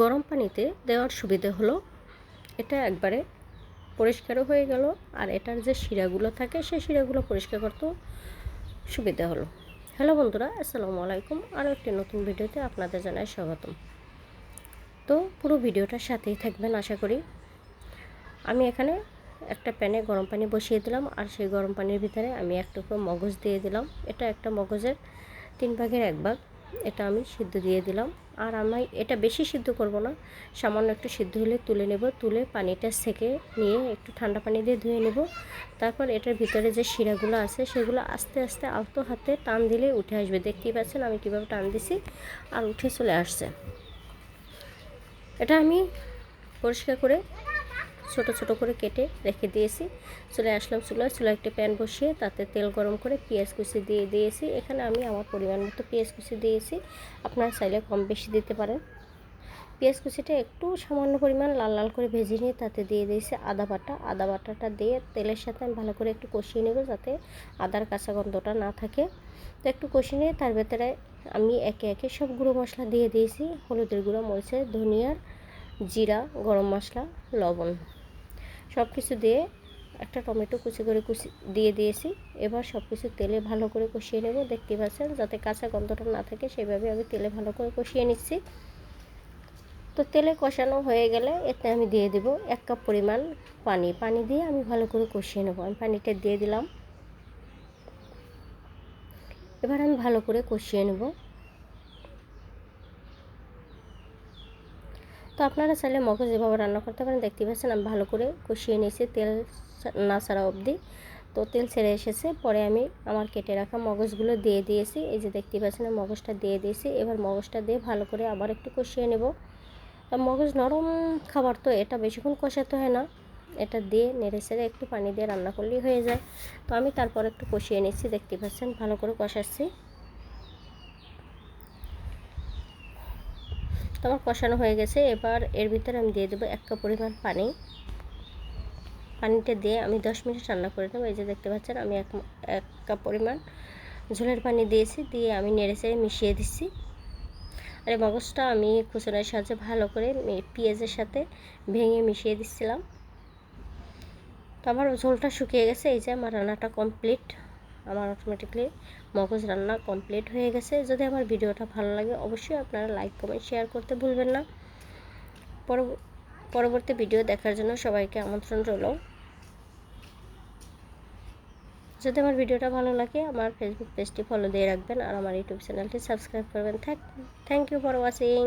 গরম পানিতে দেওয়ার সুবিধে হলো, এটা একবারে পরিষ্কারও হয়ে গেল আর এটার যে শিরাগুলো থাকে, সেই শিরাগুলো পরিষ্কার করতেও সুবিধা হলো। হ্যালো বন্ধুরা, আসসালামু আলাইকুম। আরও একটি নতুন ভিডিওতে আপনাদের জানাই স্বাগতম। তো পুরো ভিডিওটার সাথেই থাকবেন আশা করি। আমি এখানে একটা প্যানে গরম পানি বসিয়ে দিলাম আর সেই গরম পানির ভিতরে আমি এক টুকরো মগজ দিয়ে দিলাম। এটা একটা মগজের তিন ভাগের এক ভাগ। এটা আমি সিদ্ধ দিয়ে দিলাম। আর আমি এটা বেশি সিদ্ধ করব না, সামান্য একটু সিদ্ধ হলে তুলে নেব, তুলে পানিটা সেকে নিয়ে একটু ঠান্ডা পানি দিয়ে ধুয়ে নেব। তারপর এটার ভিতরে যে শিরাগুলো আছে, সেগুলো আস্তে আস্তে আলতো হাতে টান দিলে উঠে আসবে। দেখতেই পাচ্ছেন আমি কীভাবে টান দিছি আর উঠে চলে আসছে। এটা আমি পরিষ্কার করে ছোট ছোট করে কেটে রেখে দিয়েছি। চলে আসলাম চুলায়। চুলা একটা প্যান বসিয়ে তাতে তেল গরম করে পেঁয়াজ কুচি দিয়ে দিয়েছি। এখানে আমি আমার পরিমাণ মতো পেঁয়াজ কুচি দিয়েছি। আপনারা চাইলে কম বেশি দিতে পারেন। পেঁয়াজ কুচিটা একটু সামান্য পরিমাণ লাল লাল করে ভেজে নিয়ে তাতে দিয়ে দিয়েছি আদা বাটা। আদা বাটাটা দিয়ে তেলের সাথে আমি ভালো করে একটু কষিয়ে নেব যাতে আদার কাঁচা গন্ধটা না থাকে। তো একটু কষিয়ে নিয়ে তার ভেতরে আমি একে একে সব গুঁড়ো মশলা দিয়ে দিয়েছি। হলুদের গুঁড়ো, মরিচের, ধনিয়ার, জিরা, গরম মশলা, লবণ। সব কিছু দিয়ে একটা টমেটো কুচি করে কুচি, দিয়ে দিয়েছি। এবার সব কিছু তেলে ভালো করে কষিয়ে নেব। দেখতে পাচ্ছেন, যাতে কাঁচা গন্ধটা না থাকে, সেভাবে আমি তেলে ভালো করে কষিয়ে নিচ্ছি। তো তেলে কষানো হয়ে গেলে এতে আমি দিয়ে দেব এক কাপ পরিমাণ পানি। পানি দিয়ে আমি ভালো করে কষিয়ে নেব। আমি পানিটা দিয়ে দিলাম। এবার আমি ভালো করে কষিয়ে নেব। তো আপনারা চাইলে মগজ যেভাবে রান্না করতে পারেন, দেখতে পাচ্ছেন আমি ভালো করে কষিয়ে নিয়েছি তেল না ছাড়া অবধি। তো তেল ছেড়ে এসেছে, পরে আমি আমার কেটে রাখা মগজগুলো দিয়ে দিয়েছি। এই যে দেখতে পাচ্ছেন মগজটা দিয়ে দিয়েছি, এবার মগজটা দিয়ে ভালো করে আবার একটু কষিয়ে নেব। মগজ নরম খাবার তো, এটা বেশিক্ষণ কষাতে হয় না। এটা দিয়ে নেড়ে ছেড়ে একটু পানি দিয়ে রান্না করলেই হয়ে যায়। তো আমি তারপর একটু কষিয়ে নিচ্ছি, দেখতে পাচ্ছেন ভালো করে কষাচ্ছি। তো আমার কষানো হয়ে গেছে। এবার এর ভিতরে আমি দিয়ে দেবো এক কাপ পরিমাণ পানি। পানিটা দিয়ে আমি দশ মিনিট রান্না করে দেবো এই যে দেখতে পাচ্ছেন, আমি এক এক কাপ পরিমাণ ঝোলের পানি দিয়েছি, দিয়ে আমি নেড়ে চেড়ে মিশিয়ে দিচ্ছি। আর এই মগজটা আমি খুচুনের সাহায্যে ভালো করে পেঁয়াজের সাথে ভেঙে মিশিয়ে দিচ্ছিলাম। তো আমার ঝোলটা শুকিয়ে গেছে, এই যে আমার রান্নাটা কমপ্লিট। আমার অটোমেটিকলি মগজ রান্না কমপ্লিট হয়ে গেছে। যদি আমার ভিডিওটা ভালো লাগে, অবশ্যই আপনারা লাইক কমেন্ট শেয়ার করতে ভুলবেন না। পরবর্তী ভিডিও দেখার জন্য সবাইকে আমন্ত্রণ রইল। যদি আমার ভিডিওটা ভালো লাগে, আমার ফেসবুক পেজটি ফলো দিয়ে রাখবেন আর আমার ইউটিউব চ্যানেলটি সাবস্ক্রাইব করবেন। Thank you for watching